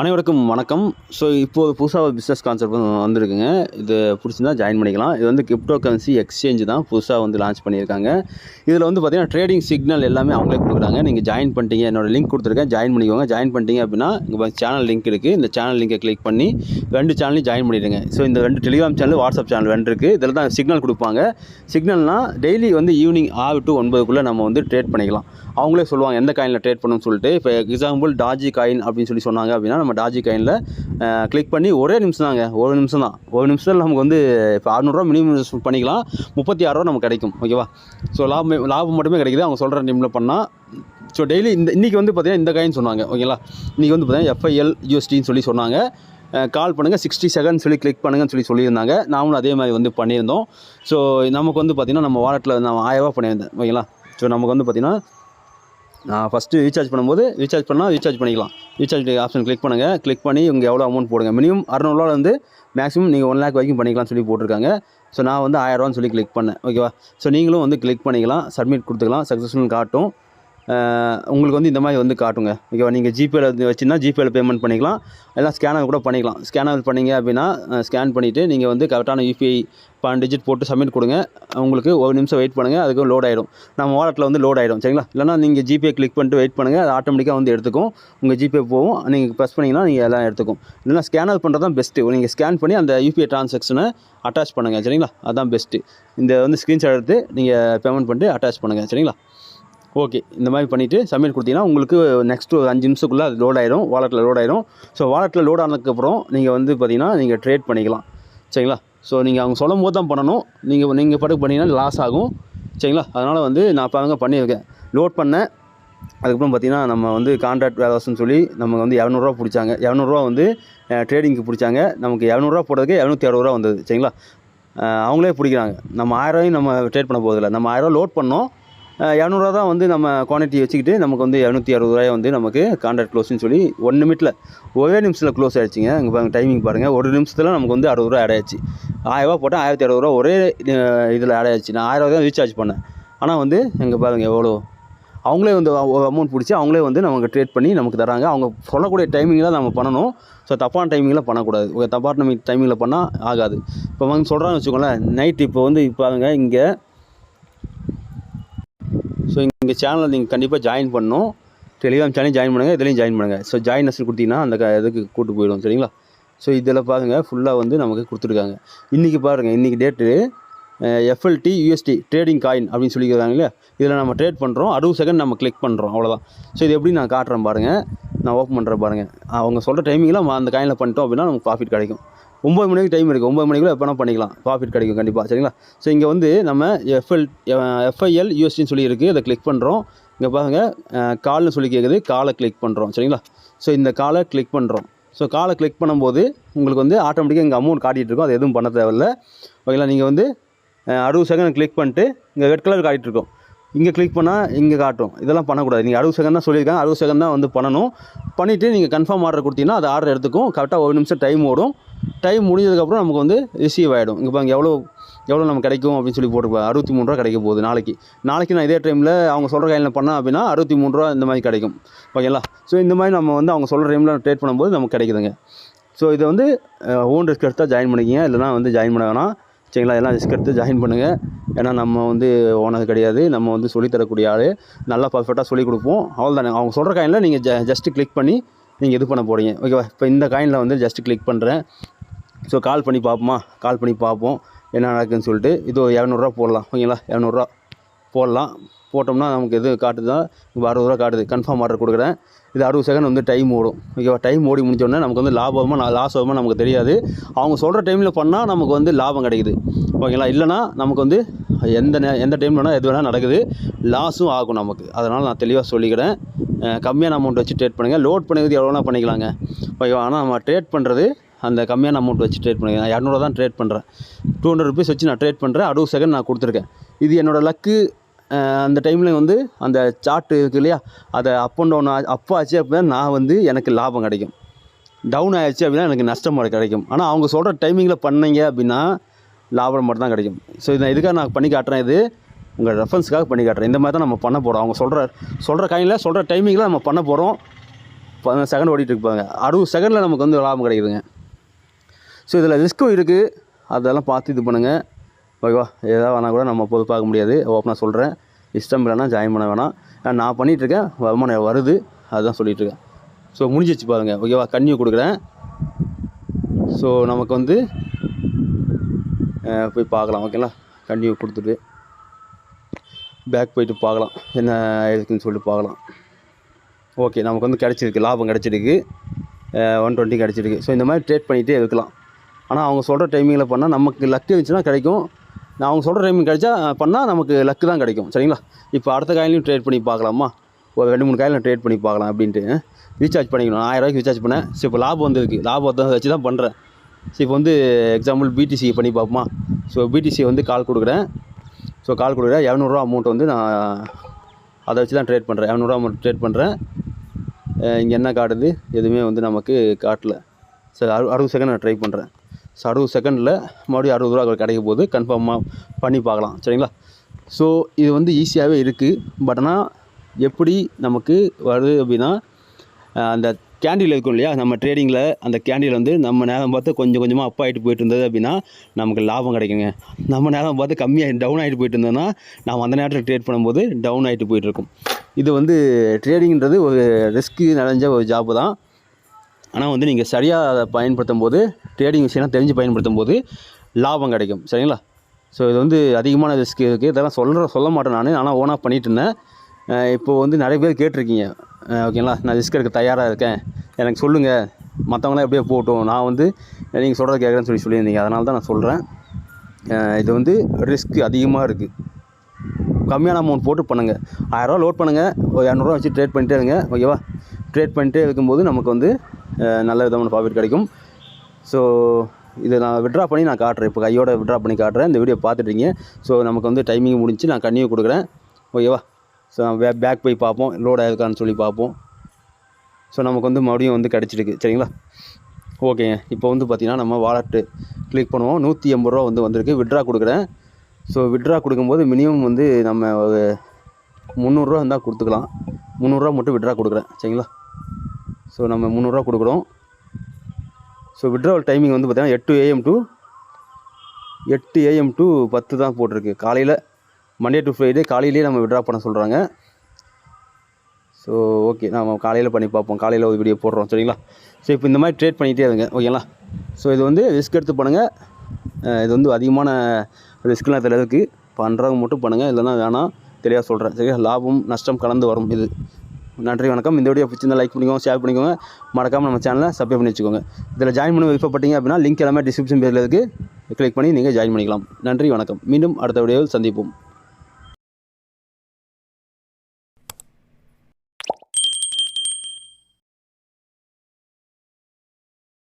அனைவருக்கும் வணக்கம். ஸோ இப்போது புதுசாக ஒரு பிஸ்னஸ் கான்செப்ட் வந்திருக்குங்க. இது பிடிச்சிருந்தா ஜாயின் பண்ணிக்கலாம். இது வந்து கிரிப்டோ கரன்சி எக்ஸ்சேஞ்சு தான் புதுசாக வந்து லான்ச் பண்ணியிருக்காங்க. இதில் வந்து பார்த்தீங்கன்னா ட்ரேடிங் சிக்னல் எல்லாமே அவங்களே கொடுக்குறாங்க. நீங்கள் ஜாயின் பண்ணிட்டீங்க. என்னோடய லிங்க் கொடுத்துருக்கேன். ஜாயின் பண்ணிக்கோங்க. ஜாயின் பண்ணிட்டீங்க அப்படின்னா இங்கே சேனல் லிங்க் இருக்குது இந்த சேனல் லிங்கை கிளிக் பண்ணி ரெண்டு சேனலையும் ஜாயின் பண்ணிடுங்க. ஸோ இந்த ரெண்டு டெலிகிராம் சேனல் வாட்ஸ்அப் சேனல் ரெண்டு இருக்குது இதில் தான் சிக்னல் கொடுப்பாங்க. சிக்னல்னால் டெய்லி வந்து ஈவினிங் ஆறு டு ஒன்பதுக்குள்ளே நம்ம வந்து ட்ரேட் பண்ணிக்கலாம். அவங்களே சொல்லுவாங்க எந்த காயினில் ட்ரேட் பண்ணணும்னு சொல்லிட்டு. இப்போ எக்ஸாம்பிள் டாஜி காயின் அப்படின்னு சொல்லி சொன்னாங்க அப்படின்னா நம்ம டாஜி காயினில் கிளிக் பண்ணி ஒரே நிமிஷம் தாங்க ஒரு நிமிஷம் தான். ஒரு நிமிஷத்தில் நமக்கு வந்து இப்போ அறநூறுவா மினிமம் பண்ணிக்கலாம் முப்பத்தி ஆறுரூவா நமக்கு கிடைக்கும் ஓகேவா ஸோ லாபம் லாபம் மட்டுமே கிடைக்குது அவங்க சொல்கிற டைமில் பண்ணால் ஸோ டெய்லி இந்த இன்றைக்கி வந்து பார்த்தீங்கன்னா இந்த காயின் சொன்னாங்க ஓகேங்களா இன்றைக்கி வந்து பார்த்தீங்கன்னா எஃப்ஐஎல் யூஎஸ்டின்னு சொல்லி சொன்னாங்க. கால் பண்ணுங்கள் சிக்ஸ்டி செகண்ட் சொல்லி கிளிக் பண்ணுங்கன்னு சொல்லி சொல்லியிருந்தாங்க. நாமளும் அதே மாதிரி வந்து பண்ணியிருந்தோம். ஸோ நமக்கு வந்து பார்த்திங்கன்னா நம்ம வாலெட்டில் நான் ஆயரூவா பண்ணியிருந்தேன் ஓகேங்களா ஸோ நமக்கு வந்து பார்த்திங்கன்னா நான் ஃபஸ்ட்டு ரீசார்ஜ் பண்ணும்போது ரீசார்ஜ் பண்ணால் ரீசார்ஜ் பண்ணிக்கலாம். ரீசார்ஜ் ஆப்ஷன் கிளிக் பண்ணுங்கள் கிளிக் பண்ணி இங்கே எவ்வளோ அமௌண்ட் போடுங்க. மினிமம் அறநூறுவாலேருந்து மேக்ஸிமம் நீங்கள் ஒன் லேக் வரைக்கும் பண்ணிக்கலாம்னு சொல்லி போட்டிருக்காங்க. ஸோ நான் வந்து ஆயிரரூவான்னு சொல்லி கிளிக் பண்ணேன். ஓகேவா ஸோ நீங்களும் வந்து கிளிக் பண்ணிக்கலாம். சப்மிட் கொடுத்துக்கலாம். சக்ஸஸ்ஃபுல்னு காட்டும். உங்களுக்கு வந்து இந்த மாதிரி வந்து காட்டுங்க. ஓகேவா நீங்கள் ஜிபேல வச்சுன்னா ஜிபேல பேமெண்ட் பண்ணிக்கலாம். எல்லாம் ஸ்கேனர் கூட பண்ணிக்கலாம். ஸ்கேனர் பண்ணீங்க அப்படின்னா ஸ்கேன் பண்ணிவிட்டு நீங்கள் வந்து கரெக்டான யூபிஐ பன் டிஜிட் போட்டு சப்மிட் கொடுங்க. உங்களுக்கு ஒரு நிமிஷம் வெயிட் பண்ணுங்கள் அதுக்கு லோட் ஆகிடும் நம்ம வாலெட்டில் வந்து லோட் ஆகிடும் சரிங்களா? இல்லைனா நீங்கள் ஜிபே கிளிக் பண்ணிட்டு வெயிட் பண்ணுங்கள் அது ஆட்டோமேட்டிக்காக வந்து எடுத்துக்கும். உங்கள் ஜிபே போகும் நீங்கள் ப்ரெஸ் பண்ணிங்கன்னா நீங்கள் எல்லாம் எடுத்துக்கும். இல்லைனா ஸ்கேனர் பண்ணுறது தான் பெஸ்ட்டு நீங்கள் ஸ்கேன் பண்ணி அந்த யூபிஐ ட்ரான்சாக்ஷனை அட்டாச் பண்ணுங்கள் சரிங்களா? அதுதான் பெஸ்ட்டு இந்த வந்து ஸ்க்ரீன்ஷாட் எடுத்து நீங்கள் பேமெண்ட் பண்ணிட்டு அட்டாச் பண்ணுங்கள் சரிங்களா? ஓகே இந்த மாதிரி பண்ணிவிட்டு சப்மிட் கொடுத்தீங்கன்னா உங்களுக்கு நெக்ஸ்ட்டு ஒரு அஞ்சு நிமிஷத்துக்குள்ளே அது லோட் ஆயிரும் வாலெட்டில் லோட் ஆயிரும். ஸோ வாலெட்டில் லோட் ஆனதுக்கப்புறம் நீங்கள் வந்து பார்த்தீங்கன்னா நீங்கள் ட்ரேட் பண்ணிக்கலாம். சரிங்களா? ஸோ நீங்கள் அவங்க சொல்லும் போது தான் பண்ணணும். நீங்கள் நீங்கள் பாட்டுக்கு பண்ணிங்கன்னா லாஸ் ஆகும். சரிங்களா? அதனால் வந்து நான் பாருங்க பண்ணியிருக்கேன். லோட் பண்ணேன். அதுக்கப்புறம் பார்த்தீங்கன்னா நம்ம வந்து கான்ட்ராக்ட் வேலர்ஸ்னு சொல்லி நமக்கு வந்து இரநூறுவா பிடிச்சாங்க. இரநூறுவா வந்து ட்ரேடிங்க்கு பிடிச்சாங்க. நமக்கு இரநூறுவா போடுறதுக்கு இரநூத்தி அறுபது ரூபா வந்தது. சரிங்களா? அவங்களே பிடிக்கிறாங்க. நம்ம ஆயிரரூவாயும் நம்ம ட்ரேட் பண்ண போகிறதில்ல நம்ம ஆயிரரூவா லோட் பண்ணோம். இரநூறுவா தான் வந்து நம்ம குவான்டிட்டி வச்சுக்கிட்டு நமக்கு வந்து இரநூத்தி அறுபது ரூபாய் வந்து நமக்கு கான்ட்ராக்ட் க்ளோஸ்னு சொல்லி ஒன் நிமிட்டில் ஒரே நிமிஷத்தில் க்ளோஸ் ஆயிடுச்சுங்க. இங்கே பாருங்க டைமிங் பாருங்கள் ஒரு நிமிஷத்தில் நமக்கு வந்து அறுபது ரூபா ஆட் ஆயிடுச்சு. போட்டால் ஆயிரத்தி அறுபது ரூபா ஒரே இதில் ஆட் ஆயிடுச்சு. நான் ஆயிரம் தான் ரீசார்ஜ் பண்ணேன். ஆனால் வந்து இங்கே பாருங்க எவ்வளோ அவங்களே வந்து அமௌண்ட் பிடிச்சி அவங்களே வந்து நமக்கு ட்ரேட் பண்ணி நமக்கு தராங்க. அவங்க சொல்லக்கூடிய டைமிங்கில் நம்ம பண்ணணும். ஸோ தப்பான டைமிங்கில் பண்ணக்கூடாது. ஒரு தப்பான டைமிங்கில் பண்ணால் ஆகாது. இப்போ வந்து சொல்கிறான்னு வச்சுக்கோங்களேன் நைட் இப்போ வந்து இப்போ பாருங்கள் இங்கே ஸோ இங்கே சேனலில் நீங்கள் கண்டிப்பாக ஜாயின் பண்ணணும். டெலிகிராம் சேனல் ஜாயின் பண்ணுங்கள் இதுலேயும் ஜாயின் பண்ணுங்கள் ஸோ ஜாயின் நெஸ்ட் கொடுத்தீங்கன்னா அந்த க- இதுக்கு கூட்டு போயிடும் சரிங்களா? ஸோ இதில் பாருங்கள் ஃபுல்லாக வந்து நமக்கு கொடுத்துருக்காங்க. இன்றைக்கி பாருங்கள் இன்றைக்கி date FLD USD trading coin அப்படின்னு சொல்லிக்கிறாங்க இல்லையா? இதில் நம்ம ட்ரேட் பண்ணுறோம் அறுபது செகண்ட் நம்ம கிளிக் பண்ணுறோம் அவ்வளோதான் ஸோ இது எப்படி நான் காட்டுறேன் பாருங்கள் நான் ஓப்பன் பண்ணுறேன் பாருங்கள் அவங்க சொல்கிற டைமிங்கில் அந்த காயினில் பண்ணிட்டோம் அப்படின்னா நமக்கு ப்ராஃபிட் கிடைக்கும். ஒம்பது மணிக்கு டைம் இருக்குது ஒம்பது மணிக்குள்ள எப்போ பண்ணிக்கலாம். ப்ராஃபிட் கிடைக்கும் கண்டிப்பாக சரிங்களா? ஸோ இங்கே வந்து நம்ம எஃப்எல் எஃப்ஐஎல் யூஎஸ்டின்னு சொல்லி இருக்குது அதை கிளிக் பண்ணுறோம் இங்கே பாருங்கள் கால்னு சொல்லி கேட்குது காலை கிளிக் பண்ணுறோம் சரிங்களா? ஸோ இந்த காலை கிளிக் பண்ணுறோம் ஸோ காலை கிளிக் பண்ணும்போது உங்களுக்கு வந்து ஆட்டோமேட்டிக்காக இங்கே அமௌண்ட் காட்டிகிட்டு இருக்கும். அது எதுவும் பண்ண தேவையில்ல. ஓகேங்களா? நீங்கள் வந்து அறுபது செகண்ட் கிளிக் பண்ணிட்டு இங்கே ரெட் கலர் காட்டிட்டுருக்கும் இங்கே கிளிக் பண்ணால் இங்கே காட்டும். இதெல்லாம் பண்ணக்கூடாது. நீங்கள் அறுபது செகண்ட் தான் சொல்லியிருக்காங்க. அறுபது செகண்ட் தான் வந்து பண்ணணும். பண்ணிவிட்டு நீங்கள் கன்ஃபார்ம் ஆர்டர் கொடுத்தீங்கன்னா அது ஆர்டர் எடுத்துக்கும். கரெக்டாக ஒரு நிமிஷம் டைம் ஓடும். டைம் முடிஞ்சதுக்கப்புறம் நமக்கு வந்து ரிசீவ் ஆகிடும் இங்கே பாருங்க எவ்வளோ எவ்வளோ நமக்கு கிடைக்கும் அப்படின்னு சொல்லி போட்டுருப்பாங்க. அறுபத்தி மூணு ரூபா கிடைக்க போகுது நாளைக்கு. நாளைக்கு நான் இதே டைமில் அவங்க சொல்கிற கையில் பண்ணேன் அப்படின்னா அறுபத்தி மூணு ரூபா இந்த மாதிரி கிடைக்கும். ஓகேங்களா? ஸோ இந்த மாதிரி நம்ம வந்து அவங்க சொல்கிற டைமில் ட்ரேட் பண்ணும்போது நமக்கு கிடைக்குதுங்க. ஸோ இதை வந்து ஓன் ரிஸ்க் எடுத்தால் ஜாயின் பண்ணிக்கிங்க. இல்லைனா வந்து ஜாயின் பண்ண வேணாம். சரிங்களா? எல்லாம் ரிஸ்க் எடுத்து ஜாயின் பண்ணுங்கள் ஏன்னா நம்ம வந்து ஓனர் கிடையாது. நம்ம வந்து சொல்லித்தரக்கூடிய ஆள். நல்லா பர்ஃபெக்டாக சொல்லிக் கொடுப்போம். அவ்வளோதானே அவங்க சொல்கிற காயினில் நீங்கள் ஜ ஜஸ்ட்டு கிளிக் பண்ணி நீங்கள் இது பண்ண போகிறீங்க ஓகேவா இப்போ இந்த காயினில் வந்து ஜஸ்ட்டு கிளிக் பண்ணுறேன் ஸோ கால் பண்ணி பார்ப்போமா? கால் பண்ணி பார்ப்போம். என்ன நடக்குதுன்னு சொல்லிட்டு. இது ஒரு இரநூறுவா போடலாம். ஓகேங்களா இரநூறுவா போடலாம். போட்டோம்னா நமக்கு எது காட்டுதா இப்போ அறுபது ரூபா காட்டுது. கன்ஃபார்ம் ஆர்டர் கொடுக்குறேன். இது அறுபது செகண்ட் வந்து டைம் ஓடும். ஓகேவா டைம் ஓடி முடிஞ்சோடனே நமக்கு வந்து லாபமாக நான் லாஸ் ஆகுமா நமக்கு தெரியாது. அவங்க சொல்கிற டைமில் பண்ணால் நமக்கு வந்து லாபம் கிடைக்குது. ஓகேங்களா இல்லைனா நமக்கு வந்து எந்த நே எந்த டைமில் வேணால் எது வேணால் நடக்குது. லாஸும் ஆகும் நமக்கு. அதனால் நான் தெளிவாக சொல்லிக்கிறேன். கம்மியான அமௌண்ட் வச்சு ட்ரேட் பண்ணுங்கள் லோட் பண்ணிக்கிறது எவ்வளோனா பண்ணிக்கலாங்க. ஓகேவா ஆனால் நம்ம ட்ரேட் பண்ணுறது அந்த கம்மியான அமௌண்ட் வச்சு ட்ரேட் பண்ணுங்க நான் இரநூறுவா தான் ட்ரேட் பண்ணுறேன் டூ ஹண்ட்ரட் ருபீஸ் வச்சு நான் ட்ரேட் பண்ணுறேன் அறுபது செகண்ட் நான் கொடுத்துருக்கேன். இது என்னோடய லக்கு அந்த டைமில் வந்து அந்த சார்ட்டு இருக்கு இல்லையா? அதை அப் அண்ட் டவுன் அப்போ ஆச்சு அப்படின்னா நான் வந்து எனக்கு லாபம் கிடைக்கும். டவுன் ஆயிடுச்சு அப்படின்னா எனக்கு நஷ்டம் கிடைக்கும். ஆனால் அவங்க சொல்கிற டைமிங்கில் பண்ணீங்க அப்படின்னா லாபம் மட்டும் தான் கிடைக்கும். ஸோ இதை இதுக்காக நான் பண்ணி காட்டுறேன் இது. உங்கள் ரெஃபரன்ஸ்க்காக பண்ணி காட்டுறேன். இந்த மாதிரி தான் நம்ம பண்ண போகிறோம் அவங்க சொல்கிற சொல்கிற கையில் சொல்கிற டைமிங்கில் நம்ம பண்ண போகிறோம் பதினஞ்சு செகண்ட் ஓடிட்டு இருப்பாங்க அறுபது செகண்டில் நமக்கு வந்து லாபம் கிடைக்குதுங்க. ஸோ இதில் ரிஸ்க்கும் இருக்குது அதெல்லாம் பார்த்து இது பண்ணுங்கள் ஓகேவா எதாவது வேணால் கூட நம்ம பொது பார்க்க முடியாது. ஓப்பனாக சொல்கிறேன் இஷ்டம் இல்லைன்னா ஜாயின் பண்ண வேணாம். ஏன்னா நான் பண்ணிகிட்ருக்கேன் வருமானம் வருது. அதுதான் சொல்லிகிட்ருக்கேன் ஸோ முடிஞ்சிச்சு பாருங்கள் ஓகேவா கன்னியூ கொடுக்குறேன். ஸோ நமக்கு வந்து போய் பார்க்கலாம். ஓகேங்களா கன்னியூ கொடுத்துட்டு. பேக் போயிட்டு பார்க்கலாம். என்ன இருக்குன்னு சொல்லிட்டு பார்க்கலாம். ஓகே நமக்கு வந்து கிடச்சிருக்கு. லாபம் கிடச்சிருக்கு. ஒன் டுவெண்ட்டி கிடச்சிருக்கு. ஸோ இந்த மாதிரி ட்ரேட் பண்ணிகிட்டே இருக்கலாம். ஆனால் அவங்க சொல்கிற டைமிங்கில் பண்ணால் நமக்கு லக்கு இருந்துச்சுன்னா கிடைக்கும். நான் அவங்க சொல்கிற டைமிங் கிடைச்சா பண்ணால் நமக்கு லக்கு தான் கிடைக்கும். சரிங்களா? இப்போ அடுத்த காயிலையும் ட்ரேட் பண்ணி பார்க்கலாமா? ஒரு ரெண்டு மூணு காயிலும் ட்ரேட் பண்ணி பார்க்கலாம் அப்படின்ட்டு. ரீசார்ஜ் பண்ணிக்கணும். ஆயிரரூவாய்க்கு ரீசார்ஜ் பண்ணேன். ஸோ இப்போ லாபம் வந்திருக்கு. லாபத்தை வச்சு தான் பண்ணுறேன் ஸோ இப்போ வந்து எக்ஸாம்பிள் பிடிசி பண்ணி பார்ப்போமா? ஸோ பிடிசி வந்து கால் கொடுக்குறேன். ஸோ கால் கொடுக்குற இரநூறுவா அமௌண்ட் வந்து நான் அதை வச்சு தான் ட்ரேட் பண்ணுறேன் இரநூறுவா அமௌண்ட் ட்ரேட் பண்ணுறேன் இங்கே என்ன காட்டுது? எதுவுமே வந்து நமக்கு காட்டல. சரி அறு அறுபது செகண்ட் நான் ட்ரை பண்ணுறேன் ஸோ அறுபது செகண்டில் மறுபடியும் அறுபது ரூபா கிடைக்க போது கன்ஃபார்மாக பண்ணி பார்க்கலாம். சரிங்களா? ஸோ இது வந்து ஈஸியாகவே இருக்குது பட் ஆனால் எப்படி நமக்கு வருது அப்படின்னா அந்த கேண்டில் இருக்கும் இல்லையா? நம்ம ட்ரேடிங்கில் அந்த கேண்டில் வந்து நம்ம நேரம் பார்த்து கொஞ்சம் கொஞ்சமாக அப் ஆகிட்டு போயிட்டு இருந்தது அப்படின்னா நமக்கு லாபம் கிடைக்குங்க. நம்ம நேரம் பார்த்து கம்மியாக டவுன் ஆகிட்டு போயிட்டு இருந்தோம்னா நம்ம அந்த நேரத்தில் ட்ரேட் பண்ணும்போது டவுன் ஆகிட்டு போயிட்டு இருக்கும். இது வந்து ட்ரேடிங்கிறது ஒரு ரிஸ்க்கு நிறைஞ்ச ஒரு ஜாப்பு தான். ஆனால் வந்து நீங்கள் சரியாக அதை பயன்படுத்தும் போது ட்ரேடிங் விஷயம்லாம் தெரிஞ்சு பயன்படுத்தும் போது லாபம் கிடைக்கும். சரிங்களா? ஸோ இது வந்து அதிகமான ரிஸ்க் இருக்குது இதெல்லாம் சொல்கிற சொல்ல மாட்டேன் நான். ஆனால் ஓனாக பண்ணிகிட்டு இருந்தேன். இப்போது இப்போ வந்து நிறைய பேர் கேட்டிருக்கீங்க. ஓகேங்களா? நான் ரிஸ்க் எடுக்க தயாராக இருக்கேன். எனக்கு சொல்லுங்கள் மற்றவங்களாம் எப்படியோ போகட்டும் நான் வந்து நீங்கள் சொல்கிறத கேட்குறேன்னு சொல்லி சொல்லியிருந்தீங்க. அதனால தான் நான் சொல்கிறேன் இது வந்து ரிஸ்க் அதிகமாக இருக்குது கம்மியான அமௌண்ட் போட்டு பண்ணுங்கள் ஆயிரரூவா லோட் பண்ணுங்கள் ஒரு இரநூறுவா வச்சு ட்ரேட் பண்ணிட்டே இருங்க. ஓகேவா ட்ரேட் பண்ணிட்டே இருக்கும்போது நமக்கு வந்து நல்ல விதமான ப்ராஃபிட் கிடைக்கும். ஸோ இதை நான் விட்ரா பண்ணி நான் காட்டுறேன். இப்போ கையோட விட்ரா பண்ணி காட்டுறேன். இந்த வீடியோ பார்த்துட்டீங்க ஸோ நமக்கு வந்து டைமிங் முடிஞ்சு நான் கன்னியூ கொடுக்குறேன். ஓகேவா ஸோ பே பேக் போய் பார்ப்போம். லோட் ஆயிருக்கான்னு சொல்லி பார்ப்போம். ஸோ நமக்கு வந்து மறுபடியும் வந்து கிடச்சிருக்கு. சரிங்களா? ஓகேங்க இப்போ வந்து பார்த்திங்கன்னா நம்ம வாலெட்டு கிளிக் பண்ணுவோம். நூற்றி எண்பது ரூபா வந்து வந்திருக்கு. விட்ரா கொடுக்குறேன். ஸோ விட்ரா கொடுக்கும்போது மினிமம் வந்து நம்ம ஒரு முந்நூறுரூவா இருந்தால் கொடுத்துக்கலாம். முந்நூறுரூவா மட்டும் விட்ரா கொடுக்குறேன். சரிங்களா? ஸோ நம்ம முந்நூறுரூவா கொடுக்குறோம். ஸோ விட்ராவல் டைமிங் வந்து பார்த்திங்கன்னா எட்டு ஏஎம் டு எட்டு ஏஎம் டு பத்து தான் போட்டிருக்கு. காலையில் மண்டே டு ஃப்ரைடே காலையிலேயே நம்ம விட்ரா பண்ண சொல்கிறாங்க ஸோ ஓகே நம்ம காலையில் பண்ணி பார்ப்போம். காலையில் ஒரு வீடியோ போடுறோம் சரிங்களா? ஸோ இப்போ இந்த மாதிரி ட்ரேட் பண்ணிகிட்டே இருங்க ஓகேங்களா ஸோ இது வந்து ரிஸ்க் எடுத்து பண்ணுங்கள் இது வந்து அதிகமான ரிஸ்க்லாம் இதில் இருக்குது பண்ணுறவங்க மட்டும் பண்ணுங்கள் இல்லைன்னா வேணாம் தெளிவாக சொல்கிறேன் சரியா? லாபம் நஷ்டம் கலந்து வரும் இது. நன்றி வணக்கம். இந்த வீடியோ பிடிச்சிருந்தா லைக் பண்ணிக்கோங்க ஷேர் பண்ணிக்கோங்க. மறக்காமல் நம்ம சேனலை சப்ஸ்கிரைப் பண்ணி வச்சுக்கோங்க. இதில் ஜாயின் பண்ண விருப்பப்பட்டீங்க அப்படின்னா லிங்க் எல்லாமே டிஸ்கிரிப்ஷன் பேஜில் இருக்குது கிளிக் பண்ணி நீங்கள் ஜாயின் பண்ணிக்கலாம். நன்றி வணக்கம். மீண்டும் அடுத்த வீடியோவில் சந்திப்போம்.